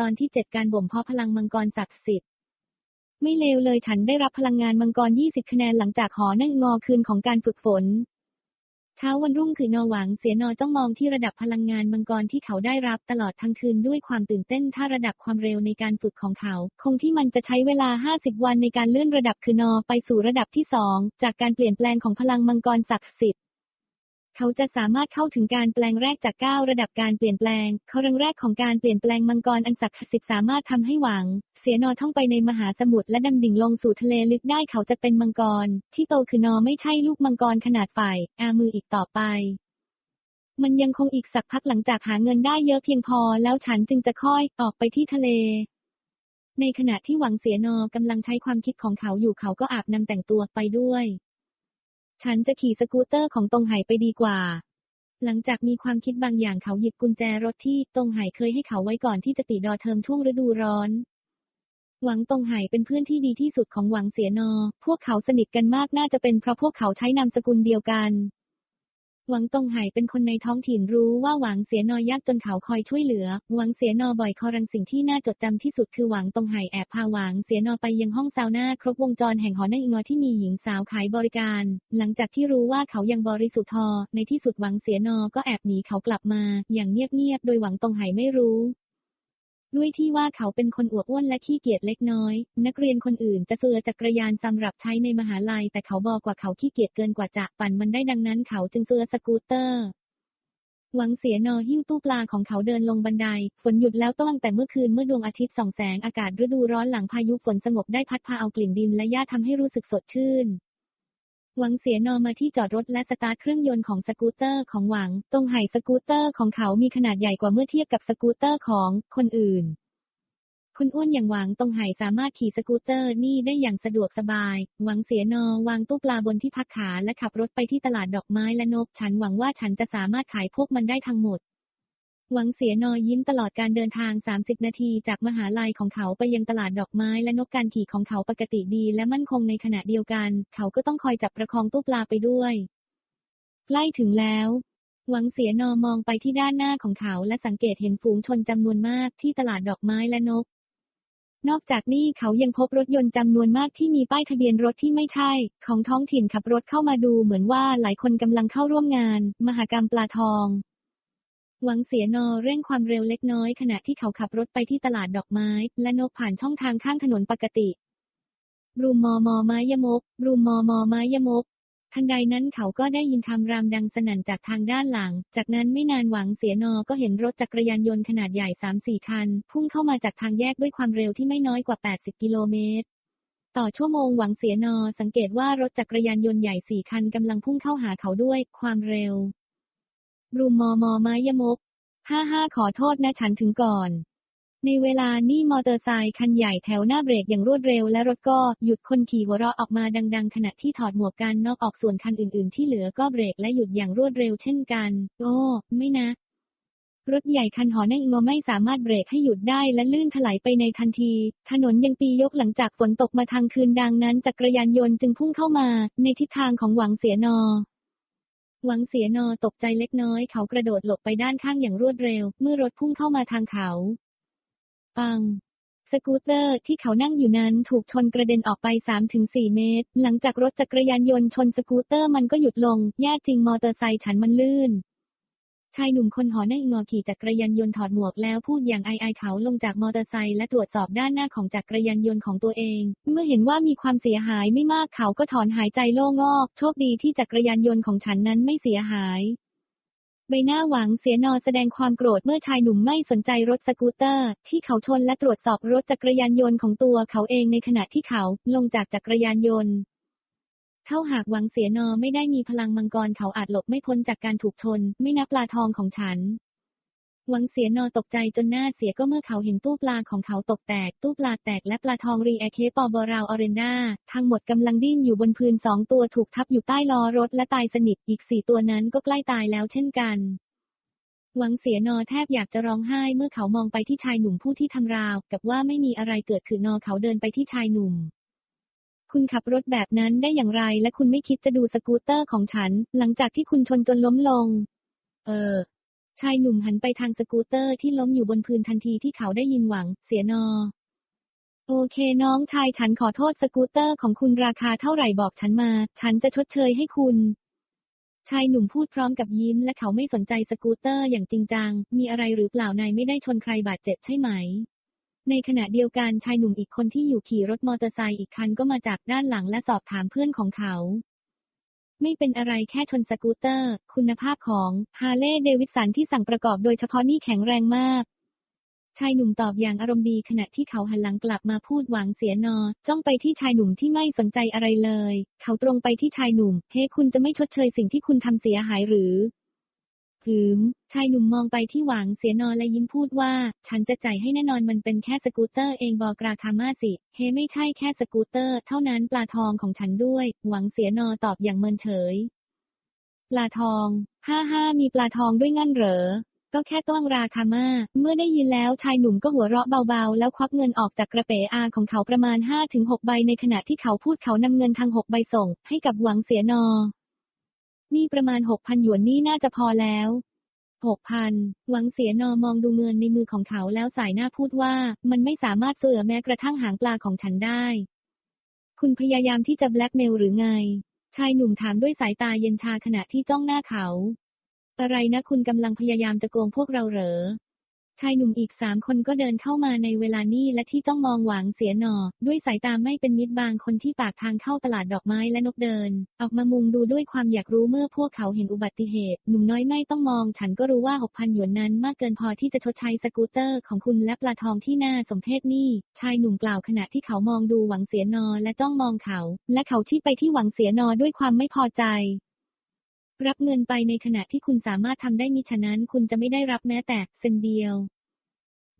ตอนที่เจ็ดการบ่มเพาะพลังมังกรศักดิ์สิทธิ์ไม่เลวเลยฉันได้รับพลังงานมังกร 20 คะแนนหลังจากหอนั่งงอคืนของการฝึกฝน เช้าวันรุ่งคืนนอหวังเสียนอจ้องมองที่ระดับพลังงานมังกรที่เขาได้รับตลอดทั้งคืนด้วยความตื่นเต้นถ้าระดับความเร็วในการฝึกของเขา คงที่มันจะใช้เวลา 50 วันในการเลื่อนระดับคือนอไปสู่ระดับที่2จากการเปลี่ยนแปลงของพลังมังกรศักดิ์สิทธิ์ เขาจะสามารถเข้าถึงการแปลงแรกจาก 9 ระดับการเปลี่ยนแปลงเขารังแรกของการเปลี่ยนแปลงมังกรอันศักดิ์สิทธิ์สามารถทำให้หวัง เสียนอท่องไปในมหาสมุทรและดำดิ่งลงสู่ทะเลลึกได้เขาจะเป็นมังกร ที่โตคือนอไม่ใช่ลูกมังกรขนาดฝ่ายอามืออีกต่อไปมันยังคงอีกสักพักหลังจากหาเงินได้เยอะเพียงพอแล้วฉันจึงจะค่อยออกไปที่ทะเล ในขณะที่หวังเสียนอกำลังใช้ความคิดของเขาอยู่เขาก็อาบน้ำแต่งตัวไปด้วย ฉันจะขี่สกูตเตอร์ของตงไห่ไปดีกว่า หลังจากมีความคิดบางอย่างเขาหยิบกุญแจรถที่ตงไห่เคยให้เขาไว้ก่อนที่จะปิดดอเทอมช่วงฤดูร้อน หวังตงไห่เป็นเพื่อนที่ดีที่สุดของหวังเสียนอ พวกเขาสนิทกันมากน่าจะเป็นเพราะพวกเขาใช้นามสกุลเดียวกัน หวังตงไห่เป็นคนในท้องถิ่นรู้ว่าหวังเสียนอยากจนเขาคอยช่วยเหลือ หวังเสียนอบ่อยคอรังสิ่งที่น่าจดจำที่สุดคือหวังตงไห่แอบพาหวังเสียนอไปยังห้องซาวน่าครบวงจรแห่งหอนั่งอิงอที่มีหญิงสาวขายบริการ หลังจากที่รู้ว่าเขายังบริสุทธิ์ทอในที่สุดหวังเสียนอก็แอบหนีเขากลับมา อย่างเงียบๆโดยหวังตงไห่ไม่รู้ ด้วยที่ว่าเขาเป็นคนอวบอ้วนและขี้เกียจเล็กน้อย นักเรียนคนอื่นจะเฟือจักรยานสำหรับใช้ในมหาลัย แต่เขาบอกว่าเขาขี้เกียจเกินกว่าจะปั่นมันได้ดังนั้นเขาจึงเฟือสกูตเตอร์หวังเสียนอหิ้วตู้ปลาของเขาเดินลงบันได ฝนหยุดแล้วตั้งแต่เมื่อคืนเมื่อดวงอาทิตย์ส่องแสงอากาศฤดูร้อนหลังพายุฝนสงบได้พัดพาเอากลิ่นดินและหญ้าทำให้รู้สึกสดชื่น หวังเสียนอมาที่จอดรถและสตาร์ทเครื่องยนต์ของสกูตเตอร์ของหวัง ตรงไห่สกูตเตอร์ของเขามีขนาดใหญ่กว่าเมื่อเทียบกับสกูตเตอร์ของคนอื่น คุณอ้วนอย่างหวังตรงไห่สามารถขี่สกูตเตอร์นี่ได้อย่างสะดวกสบาย หวังเสียนอวางตู้ปลาบนที่พักขาและขับรถไปที่ตลาดดอกไม้และนก ฉันหวังว่าฉันจะสามารถขายพวกมันได้ทั้งหมด หวังเสียนอยิ้มตลอดการเดินทาง 30 นาทีจากมหาลัยของเขาไปยังตลาดดอกไม้และนกการขี่ของเขาปกติดีและมั่นคงในขณะเดียวกัน เขาก็ต้องคอยจับประคองตู้ปลาไปด้วย ใกล้ถึงแล้ว หวังเสียนอมองไปที่ด้านหน้าของเขาและสังเกตเห็นฝูงชนจำนวนมากที่ตลาดดอกไม้และนก นอกจากนี้เขายังพบรถยนต์จำนวนมากที่มีป้ายทะเบียนรถที่ไม่ใช่ ของท้องถิ่นขับรถเข้ามาดูเหมือนว่าหลายคนกำลังเข้าร่วมงาน มหกรรมปลาทอง หวังเสียนอเร่งความเร็วเล็กน้อยขณะที่เขาขับรถไปที่ตลาดดอกไม้ และนกผ่านช่องทางข้างถนนปกติ รูมมอมอไม้ยมก รูมมอมอไม้ยมก ทันใดนั้นเขาก็ได้ยินคำรามดังสนั่นจากทางด้านหลัง จากนั้นไม่นานหวังเสียนอก็เห็นรถจักรยานยนต์ขนาดใหญ่3-4คัน พุ่งเข้ามาจากทางแยกด้วยความเร็วที่ไม่น้อยกว่า 80 กิโลเมตรต่อชั่วโมงหวังเสียนอสังเกตว่ารถจักรยานยนต์ใหญ่สี่คันกำลังพุ่งเข้าหาเขาด้วยความเร็ว รูมมอมอไม้ยมกห้าห้าขอโทษนะฉันถึงก่อน ในเวลานี่มอเตอร์ไซค์คันใหญ่แถวหน้าเบรกอย่างรวดเร็วและรถก็หยุดคนขี่หัวเราะออกมาดัง ๆ ขณะที่ถอดหมวกกันน็อกออกส่วนคันอื่น ๆ ที่เหลือก็เบรกและหยุดอย่างรวดเร็วเช่นกัน โอ้ไม่นะรถใหญ่คันหอนั่งงอไม่สามารถเบรกให้หยุดได้และลื่นถลายไปในทันที ถนนยังปียกหลังจากฝนตกมาทางคืนดังนั้นจักรยานยนต์จึงพุ่งเข้ามา ในทิศทางของหวังเสียนอ หวังเสียนอตกใจเล็กน้อยเขากระโดดหลบไปด้านข้างอย่างรวดเร็ว เมื่อรถพุ่งเข้ามาทางเขา ปัง สกูตเตอร์ที่เขานั่งอยู่นั้นถูกชนกระเด็นออกไป 3-4 เมตร หลังจากรถจักรยานยนต์ชนสกูตเตอร์มันก็หยุดลง แย่จริงมอเตอร์ไซค์ฉันมันลื่น ชายหนุ่มคนหอนั่งงอขี่จักรยานยนต์ถอดหมวกแล้วพูดอย่างไอไอเขาลงจากมอเตอร์ไซค์และตรวจสอบด้านหน้าของจักรยานยนต์ของตัวเอง เมื่อเห็นว่ามีความเสียหายไม่มากเขาก็ถอนหายใจโล่งอกโชคดีที่จักรยานยนต์ของฉันนั้นไม่เสียหายใบหน้าหวังเสียนอแสดงความโกรธเมื่อชายหนุ่มไม่สนใจรถสกูตเตอร์ ที่เขาชนและตรวจสอบรถจักรยานยนต์ของตัวเขาเองในขณะที่เขาลงจากจักรยานยนต์ เท่าหากหวังเสียนอไม่ได้มีพลังมังกรเขาอาจหลบไม่พ้นจากการถูกชน ไม่นับปลาทองของฉัน หวังเสียนอตกใจจนหน้าเสียก็เมื่อเขาเห็นตู้ปลาของเขาตกแตก ตู้ปลาแตกและปลาทองรีแอเคปอบอราวออเรนดาทั้งหมดกำลังดิ้นอยู่บนพื้นสองตัวถูกทับอยู่ใต้ล้อรถและตายสนิทอีกสี่ตัวนั้นก็ใกล้ตายแล้วเช่นกันหวังเสียนอแทบอยากจะร้องไห้เมื่อเขามองไปที่ชายหนุ่มผู้ที่ทำราว กับว่าไม่มีอะไรเกิดขึ้นนอเขาเดินไปที่ชายหนุ่ม คุณขับรถแบบนั้นได้อย่างไร และคุณไม่คิดจะดูสกูตเตอร์ของฉัน หลังจากที่คุณชนจนล้มลง เออ ชายหนุ่มหันไปทางสกูตเตอร์ที่ล้มอยู่บนพื้นทันทีที่เขาได้ยินหวัง เสียนอ โอเคน้องชายฉันขอโทษสกูตเตอร์ของคุณราคาเท่าไหร่บอกฉันมา ฉันจะชดเชยให้คุณชายหนุ่มพูดพร้อมกับยิ้มและเขาไม่สนใจสกูตเตอร์อย่างจริงจัง มีอะไรหรือเปล่านายไม่ได้ชนใครบาดเจ็บใช่ไหม ในขณะเดียวกันชายหนุ่มอีกคนที่อยู่ขี่รถมอเตอร์ไซค์อีกคันก็มาจากด้านหลังและสอบถามเพื่อนของเขา ไม่เป็นอะไรแค่ชนสกูตเตอร์ คุณภาพของฮาร์เลย์เดวิดสันที่สั่งประกอบโดยเฉพาะนี่แข็งแรงมาก ชายหนุ่มตอบอย่างอารมณ์ดีขณะที่เขาหันหลังกลับมาพูดหวังเสียนอ จ้องไปที่ชายหนุ่มที่ไม่สนใจอะไรเลย เขาตรงไปที่ชายหนุ่ม เฮ้คุณจะไม่ชดเชยสิ่งที่คุณทำเสียหายหรือ หืม ชายหนุ่มมองไปที่หวังเสียนอและยิ้มพูดว่า ฉันจะจ่ายให้แน่นอนมันเป็นแค่สกูตเตอร์เองบอกราคามาสิ เฮ้ไม่ใช่แค่สกูตเตอร์ เท่านั้นปลาทองของฉันด้วย หวังเสียนอตอบอย่างเมินเฉย ปลาทอง ห้าห้ามีปลาทองด้วยงั้นเหรอ ก็แค่ต้องราคามา เมื่อได้ยินแล้วชายหนุ่มก็หัวเราะเบาๆ แล้วควักเงินออกจากกระเป๋อาของเขาประมาณ5-6ใบในขณะที่เขาพูดเขานำเงินทาง6ใบส่ง ให้กับหวังเสียนอ นี่ประมาณหกพันหยวนนี่น่าจะพอแล้วหกพันหวังเสียนอมองดูเงินในมือของเขาแล้วสายหน้าพูดว่า มันไม่สามารถเสือแม้กระทั่งหางปลาของฉันได้ คุณพยายามที่จะแบล็กเมลหรือไง ชายหนุ่มถามด้วยสายตาเย็นชาขณะที่จ้องหน้าเขา อะไรนะคุณกำลังพยายามจะโกงพวกเราเหรอ ชายหนุ่มอีกสามคนก็เดินเข้ามาในเวลานี้และที่จ้องมองหวังเสียหนอ ด้วยสายตาไม่เป็นมิตรบางคนที่ปากทางเข้าตลาดดอกไม้และนกเดิน ออกมามุงดูด้วยความอยากรู้เมื่อพวกเขาเห็นอุบัติเหตุ หนุ่มน้อยไม่ต้องมอง ฉันก็รู้ว่าหกพันหยวนนั้นมากเกินพอที่จะชดใช้สกูตเตอร์ของคุณและปลาทองที่น่าสมเพชนี่ ชายหนุ่มกล่าวขณะที่เขามองดูหวังเสียนอและจ้องมองเขา และเขาชี้ไปที่หวังเสียนอด้วยความไม่พอใจ รับเงินไปในขณะที่คุณสามารถทำได้มิฉะนั้นคุณจะไม่ได้รับแม้แต่เซนเดียว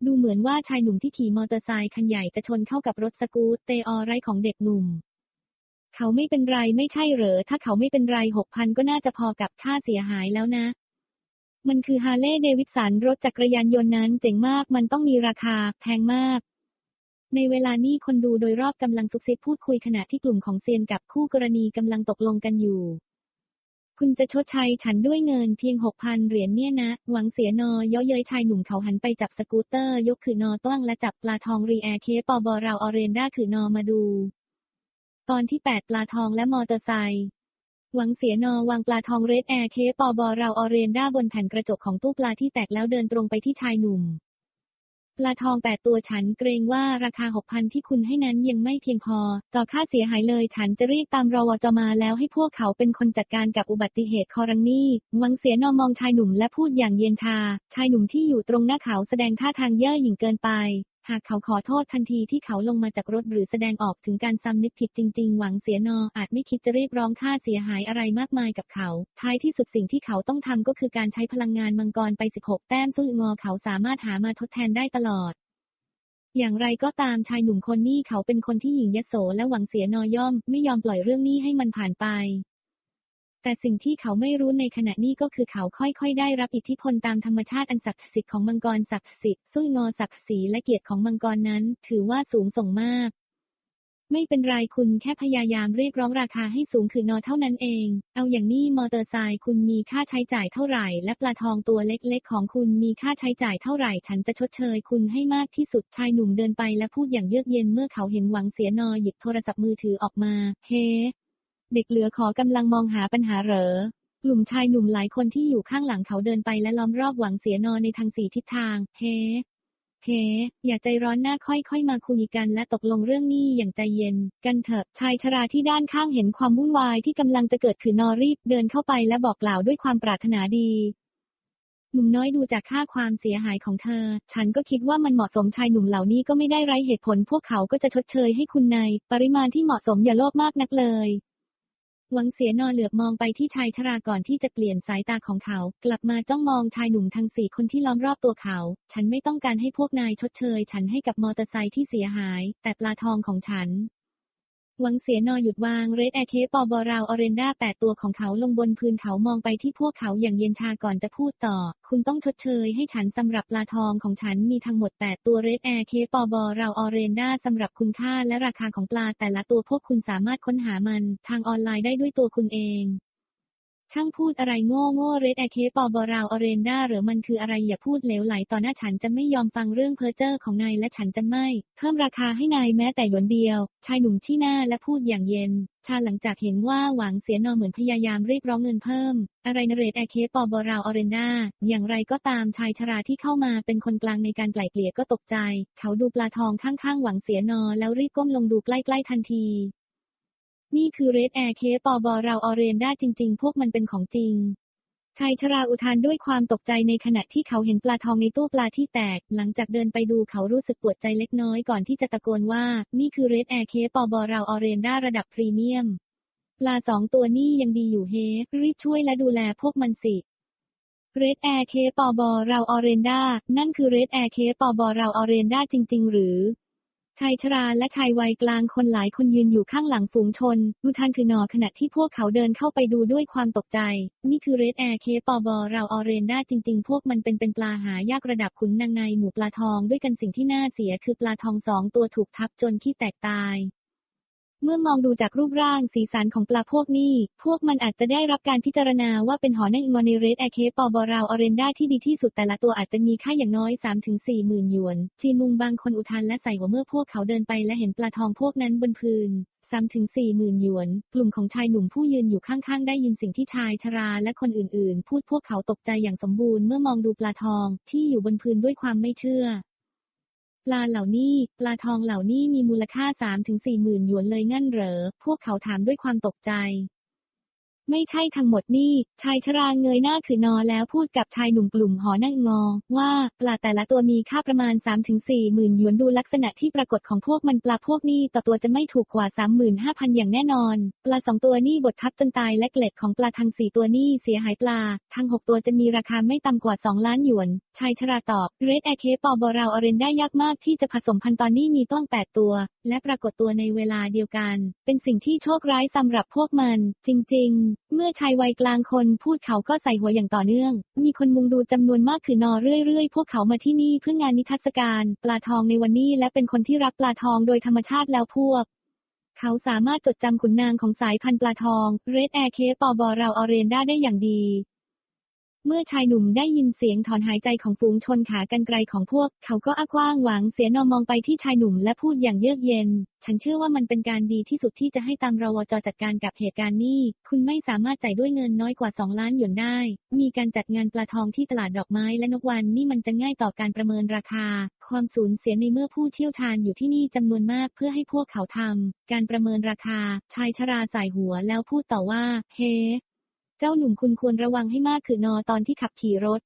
ดูเหมือนว่าชายหนุ่มที่ขี่มอเตอร์ไซค์คันใหญ่จะชนเข้ากับรถสกูตเตอร์ไรของเด็กหนุ่ม เขาไม่เป็นไรไม่ใช่เหรอ ถ้าเขาไม่เป็นไรหกพันก็น่าจะพอกับค่าเสียหายแล้วนะ มันคือฮาร์เลย์เดวิดสันรถจักรยานยนต์นั้นเจ๋งมาก มันต้องมีราคาแพงมากในเวลานี้คนดูโดยรอบกำลังซุกซิบพูดคุยขณะที่กลุ่มของเซียนกับคู่กรณีกำลังตกลงกันอยู่ คุณจะชดใช้ฉันด้วยเงินเพียงหกพันเหรียญเนี่ยนะ หวังเสียนอเย้อเย้ยชายหนุ่มเขาหันไปจับสกูตเตอร์ ยกขือนอต้งและจับปลาทองรีแอร์เคปอบอราออเรนด้าขือนอมาดู ตอนที่8ปลาทองและมอเตอร์ไซค์หวังเสียนอวางปลาทองเรดแอร์เคปอบอราออเรนด้าบนแผ่นกระจกของตู้ปลาที่แตกแล้วเดินตรงไปที่ชายหนุ่ม ปลาทองแปดตัวฉันเกรงว่าราคาหกพันที่คุณให้นั้นยังไม่เพียงพอ ต่อค่าเสียหายเลยฉันจะเรียกตามรวจมาแล้วให้พวกเขาเป็นคนจัดการกับอุบัติเหตุคอรังนี่หวังเสียนอมองชายหนุ่มและพูดอย่างเย็นชา ชายหนุ่มที่อยู่ตรงหน้าเขาแสดงท่าทางเย่อหยิ่งเกินไป หากเขาขอโทษทันทีที่เขาลงมาจากรถหรือแสดงออกถึงการซ้ำนึกผิดจริง ๆ หวังเสียนออาจไม่คิดจะเรียกร้องค่าเสียหายอะไรมากมายกับเขา ท้ายที่สุดสิ่งที่เขาต้องทำก็คือการใช้พลังงานมังกรไป 16 แต้มสู้งอเขาสามารถหามาทดแทนได้ตลอดอย่างไรก็ตามชายหนุ่มคนนี้เขาเป็นคนที่หยิ่งยโสและหวังเสียนอย่อม ไม่ยอมปล่อยเรื่องนี้ให้มันผ่านไป แต่สิ่งที่เขาไม่รู้ในขณะนี้ก็คือเขาค่อยๆ ได้รับอิทธิพลตามธรรมชาติอันศักดิ์สิทธิ์ของมังกรศักดิ์สิทธิ์สู้ยงอศักดิ์ศรีและเกียรติของมังกรนั้น ถือว่าสูงส่งมาก ไม่เป็นไรคุณแค่พยายามเรียกร้องราคาให้สูงคือนอเท่านั้นเอง เอาอย่างนี้มอเตอร์ไซค์คุณมีค่าใช้จ่ายเท่าไหร่ และปลาทองตัวเล็กๆ ของคุณมีค่าใช้จ่ายเท่าไหร่ ฉันจะชดเชยคุณให้มากที่สุดชายหนุ่มเดินไปและพูดอย่างเยือกเย็นเมื่อเขาเห็นหวังเสียนอหยิบโทรศัพท์มือถือออกมา เฮ้ เด็กเหลือขอกำลังมองหาปัญหาเหรอ กลุ่มชายหนุ่มหลายคนที่อยู่ข้างหลังเขาเดินไปและล้อมรอบหวังเสียนอนในทางสี่ทิศทาง เฮ้เฮ้อย่าใจร้อนหน้าค่อยๆ มาคุยกันและตกลงเรื่องนี้อย่างใจเย็น กันเถอะ ชายชราที่ด้านข้างเห็นความวุ่นวายที่กำลังจะเกิดขึ้นนอรีบเดินเข้าไปและบอกกล่าวด้วยความปรารถนาดีหนุ่มน้อยดูจากค่าความเสียหายของเธอ ฉันก็คิดว่ามันเหมาะสมชายหนุ่มเหล่านี้ก็ไม่ได้ไร้เหตุผล พวกเขาก็จะชดเชยให้คุณใน ปริมาณที่เหมาะสมอย่าโลภมากนักเลย หวังเสียนอเหลือบมองไปที่ชายชราก่อนที่จะเปลี่ยนสายตาของเขา กลับมาจ้องมองชายหนุ่มทั้งสี่คนที่ล้อมรอบตัวเขา ฉันไม่ต้องการให้พวกนายชดเชย ฉันให้กับมอเตอร์ไซค์ที่เสียหาย แต่ปลาทองของฉัน หวังเสียนอหยุดวางเรดแอร์เคปอบอราวออเรนดาแปดตัวของเขาลงบนพื้นเขามองไปที่พวกเขาอย่างเย็นชาก่อนจะพูดต่อ คุณต้องชดเชยให้ฉันสำหรับปลาทองของฉันมีทั้งหมด 8 ตัวเรดแอร์เคปอบอราวออเรนดาสำหรับคุณค่าและราคาของปลาแต่ละตัวพวกคุณสามารถค้นหามัน ทางออนไลน์ได้ด้วยตัวคุณเอง ช่างพูดอะไรโง่โง่เรดแอเคปอบอราวอเรนดาหรือมันคืออะไรอย่าพูดเหลวไหลต่อหน้าฉันจะไม่ยอมฟังเรื่องเพ้อเจ้อของนายและฉันจะไม่ เพิ่มราคาให้นายแม้แต่หยวนเดียว ชายหนุ่มที่หน้าและพูดอย่างเย็น ชาหลังจากเห็นว่าหวังเสียนอเหมือนพยายามเรียกร้องเงินเพิ่ม อะไรนเรดแอเคปอบอราวอเรนดาอย่างไรก็ตามชายชราที่เข้ามาเป็นคนกลางในการไกล่เกลี่ยก็ตกใจ เขาดูปลาทองข้างๆหวังเสียนอแล้วรีบก้มลงดูใกล้ๆทันที นี่คือเรดแอร์เคปอบอราออเรนดาจริง ๆ พวกมันเป็นของจริงชายชราอุทานด้วยความตกใจในขณะที่เขาเห็นปลาทองในตู้ปลาที่แตก หลังจากเดินไปดูเขารู้สึกปวดใจเล็กน้อยก่อนที่จะตะโกนว่า นี่คือเรดแอร์เคปอบอราออเรนดาระดับพรีเมียม ปลาสองตัวนี่ยังดีอยู่เฮรีบช่วยและดูแลพวกมันสิเรดแอร์เคปอบอราออเรนดานั่นคือเรดแอร์เคปอบอราออเรนดาจริง ๆ หรือ ชายชราและชายวัยกลางคนหลายคนยืนอยู่ข้างหลังฝูงชนดูทันคือนอขณะที่พวกเขาเดินเข้าไปดูด้วยความตกใจ นี่คือเรดแอร์เคปอบอราออเรนดาจริง ๆ พวกมันเป็นเป็นปลาหายากระดับขุนนางในหมู่ปลาทองด้วยกันสิ่งที่น่าเสียคือปลาทองสองตัวถูกทับจนขี้แตกตาย เมื่อมองดูจากรูปร่างสีสันของปลาพวกนี้ พวกมันอาจจะได้รับการพิจารณาว่าเป็นหอในงอในเรดแอเคปอบอราวอเรนดาที่ดีที่สุดแต่ละตัวอาจจะมีค่าอย่างน้อย 3-4หมื่นหยวน จีนมุงบางคนอุทานและใส่หัวเมื่อพวกเขาเดินไปและเห็นปลาทองพวกนั้นบนพื้น3-4หมื่นหยวน กลุ่มของชายหนุ่มผู้ยืนอยู่ข้างๆ ได้ยินสิ่งที่ชายชราและคนอื่นๆ พูดพวกเขาตกใจอย่างสมบูรณ์เมื่อมองดูปลาทองที่อยู่บนพื้นด้วยความไม่เชื่อ ปลาเหล่านี้ ปลาทองเหล่านี้มีมูลค่า3-4หมื่นหยวนเลยงั้นเหรอ พวกเขาถามด้วยความตกใจ ไม่ใช่ทั้งหมดนี่ ชายชราเงยหน้าขึ้นนอแล้วพูดกับชายหนุ่มกลุ่มหอนั่งงอ ว่าปลาแต่ละตัวมีค่าประมาณ 3-4หมื่นหยวนดูลักษณะที่ปรากฏของพวกมันปลาพวกนี้ต่อตัวจะไม่ถูกกว่า 35,000 อย่างแน่นอน ปลาสองตัวนี่บดทับจนตายและเกล็ดของปลาทั้งสี่ตัวนี่เสียหายปลา ทั้งหกตัวจะมีราคาไม่ต่ำกว่า 2 ล้านหยวน ชายชราตอบเรดแอเคปอบอราอเรนได้ยากมากที่จะผสมพันธุ์ตอนนี้มีต้อง 8 ตัว และปรากฏตัวในเวลาเดียวกัน เป็นสิ่งที่โชคร้ายสำหรับพวกมัน จริง ๆเมื่อชายวัยกลางคนพูดเขาก็ใส่หัวอย่างต่อเนื่อง มีคนมุงดูจำนวนมากคือนอเรื่อยๆ พวกเขามาที่นี่เพื่องานนิทรรศการปลาทองในวันนี้และเป็นคนที่รักปลาทองโดยธรรมชาติแล้วพวกเขาสามารถจดจำขุนนางของสายพันธุ์ปลาทองเรดแอร์เคปอบอราวออเรนด้าได้อย่างดี เมื่อชายหนุ่มได้ยินเสียงถอนหายใจของฝูงชนขากันไกลของพวก เขาก็อ้ากว้างหวังเสียนอมองไปที่ชายหนุ่มและพูดอย่างเยือกเย็น ฉันเชื่อว่ามันเป็นการดีที่สุดที่จะให้ตามรวจจัดการกับเหตุการณ์นี้ คุณไม่สามารถจ่ายด้วยเงินน้อยกว่า 2 ล้านหยวนได้ มีการจัดงานปลาทองที่ตลาดดอกไม้และนกวันนี่มันจะง่ายต่อการประเมินราคา ความสูญเสียในเมื่อผู้เชี่ยวชาญอยู่ที่นี่จำนวนมากเพื่อให้พวกเขาทำการประเมินราคา ชายชราสายหัวแล้วพูดต่อว่า เฮ เจ้าหนุ่มคุณควรระวังให้มากคือนอตอนที่ขับขี่รถ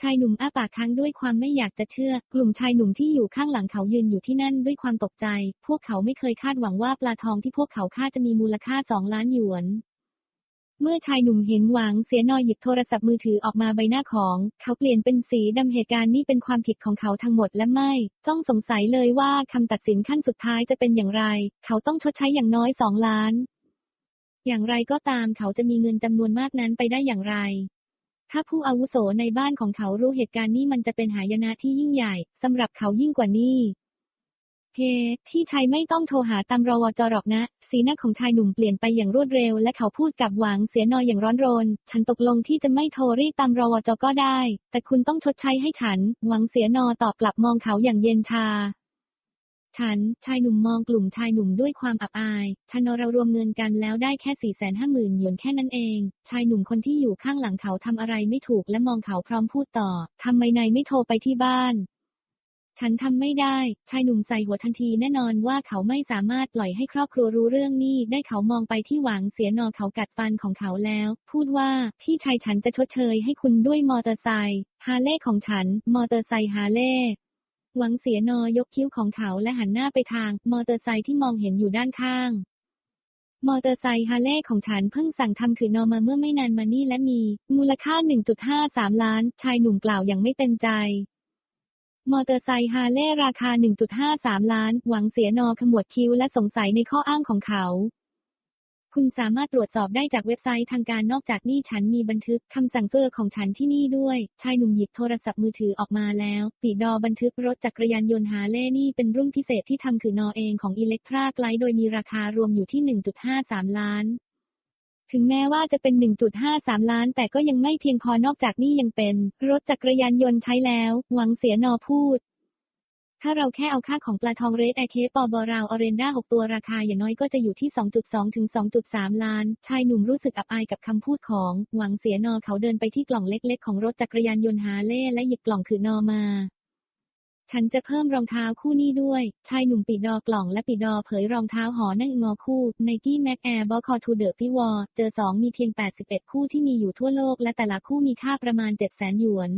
ชายหนุ่มอ้าปากค้างด้วยความไม่อยากจะเชื่อ กลุ่มชายหนุ่มที่อยู่ข้างหลังเขายืนอยู่ที่นั่นด้วยความตกใจ พวกเขาไม่เคยคาดหวังว่าปลาทองที่พวกเขาฆ่าจะมีมูลค่าสองล้านหยวนเมื่อชายหนุ่มเห็นหวังเสียนอยหยิบโทรศัพท์มือถือออกมาใบหน้าของ เขาเปลี่ยนเป็นสีดำเหตุการณ์นี้เป็นความผิดของเขาทั้งหมดและไม่ต้องสงสัยเลยว่าคำตัดสินขั้นสุดท้ายจะเป็นอย่างไร เขาต้องชดใช้อย่างน้อยสองล้าน อย่างไรก็ตามเขาจะมีเงินจำนวนมากนั้นไปได้อย่างไร ถ้าผู้อาวุโสในบ้านของเขารู้เหตุการณ์นี้มันจะเป็นหายนะที่ยิ่งใหญ่สำหรับเขายิ่งกว่านี้เฮ้พี่ชายไม่ต้องโทรหาตามรวจหรอกนะ สีหน้าของชายหนุ่มเปลี่ยนไปอย่างรวดเร็ว และเขาพูดกับหวังเสียนอยอย่างร้อนรน ฉันตกลงที่จะไม่โทรเรียกตามรวจก็ได้ แต่คุณต้องชดใช้ให้ฉัน หวังเสียนอตอบกลับมองเขาอย่างเย็นชา ฉัน ชายหนุ่มมองกลุ่มชายหนุ่มด้วยความอับอายฉันเรารวมเงินกันแล้วได้แค่สี่แสนห้าหมื่นหยวนแค่นั้นเอง ชายหนุ่มคนที่อยู่ข้างหลังเขาทำอะไรไม่ถูกและมองเขาพร้อมพูดต่อ ทำไมนายไม่โทรไปที่บ้านฉันทำไม่ได้ ชายหนุ่มใส่หัวทันทีแน่นอนว่าเขาไม่สามารถปล่อยให้ครอบครัวรู้เรื่องนี้ ได้เขามองไปที่หวังเสียนอเขากัดฟันของเขาแล้ว พูดว่าพี่ชายฉันจะชดเชยให้คุณด้วยมอเตอร์ไซค์ฮาเลย์ของฉัน มอเตอร์ไซค์ฮาเลย์ หวังเสียนอยกคิ้วของเขาและหันหน้าไปทาง มอเตอร์ไซค์ที่มองเห็นอยู่ด้านข้าง มอเตอร์ไซค์ฮาร์เลย์ของฉันเพิ่งสั่งทำขืนนอมาเมื่อไม่นานมานี่และมี มูลค่า 1.53 ล้าน ชายหนุ่มกล่าวอย่างไม่เต็มใจ มอเตอร์ไซค์ฮาร์เลย์ราคา 1.53 ล้าน หวังเสียนอขมวดคิ้วและสงสัยในข้ออ้างของเขา คุณสามารถตรวจสอบได้จากเว็บไซต์ทางการนอกจากนี้ฉันมีบันทึกคำสั่งซื้อของฉันที่นี่ด้วย ชายหนุ่มหยิบโทรศัพท์มือถือออกมาแล้ว ปีดอบันทึกรถจักรยานยนต์ฮาเลย์นี่เป็นรุ่นพิเศษที่ทำคือนอเองของอิเล็กทราไกลโดยมีราคารวมอยู่ที่ 1.53 ล้าน ถึงแม้ว่าจะเป็น 1.53 ล้าน แต่ก็ยังไม่เพียงพอนอกจากนี้ยังเป็น รถจักรยานยนต์ใช้แล้ว หวังเสียนอพูด ถ้าเราแค่เอาค่าของปลาทองเรดแอเคปอบอราวออเรนด้า6ตัวราคาอย่างน้อยก็จะอยู่ที่ 2.2 ถึง 2.3 ล้าน ชายหนุ่มรู้สึกอับอายกับคำพูดของ หวังเสียนอเขาเดินไปที่กล่องเล็กๆ ของรถจักรยานยนต์ฮาเลย์และหยิบกล่องคือนอมาฉันจะเพิ่มรองเท้าคู่นี้ด้วย ชายหนุ่มปิดดอกล่องและปิดดอเผยรองเท้าหอนั่งงอคู่ไนกี้แม็กแอร์บอคอทูเดอร์ฟิวอเจอ2มีเพียง 81 คู่ที่มีอยู่ทั่วโลกและแต่ละคู่มีค่าประมาณ 700,000 หยวน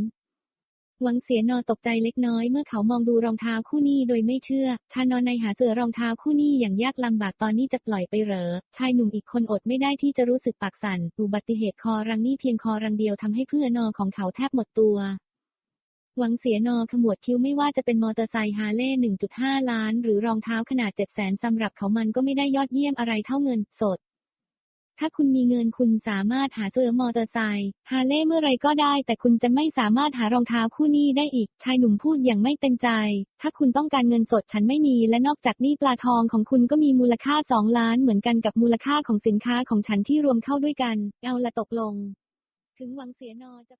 หวังเสียนอตกใจเล็กน้อยเมื่อเขามองดูรองเท้าคู่นี้โดยไม่เชื่อ ชานอนในหาเสือรองเท้าคู่นี้อย่างยากลำบากตอนนี้จะปล่อยไปเหรอ ชายหนุ่มอีกคนอดไม่ได้ที่จะรู้สึกปากสั่น อุบัติเหตุคอรังนี่เพียงคอรังเดียวทำให้เพื่อนอของเขาแทบหมดตัวหวังเสียนอขมวดคิ้วไม่ว่าจะเป็นมอเตอร์ไซค์ฮาร์เลย์1.5 ล้าน หรือรองเท้าขนาด 700,000สำหรับเขามันก็ไม่ได้ยอดเยี่ยมอะไรเท่าเงินสด ถ้าคุณมีเงินคุณสามารถหาเสื้อมอเตอร์ไซค์ฮาเล่เมื่อไรก็ได้ แต่คุณจะไม่สามารถหารองเท้าคู่นี้ได้อีก ชายหนุ่มพูดอย่างไม่เต็มใจ ถ้าคุณต้องการเงินสดฉันไม่มี และนอกจากนี้ปลาทองของคุณก็มีมูลค่าสองล้านเหมือนกันกับมูลค่าของสินค้าของฉันที่รวมเข้าด้วยกัน เอาละตกลง ถึงหวังเสียนอจะ